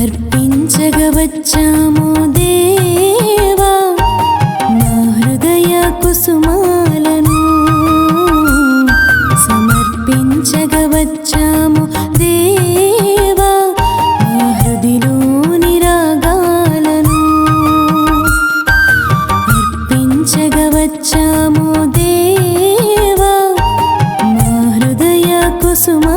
అర్పించగ వచ్చాము దేవా నా హృదయ కుసుమాలను సమర్పించగ దేవా నా హృదిలోని రాగాలను అర్పించగ దేవా నా హృదయ కుసుమా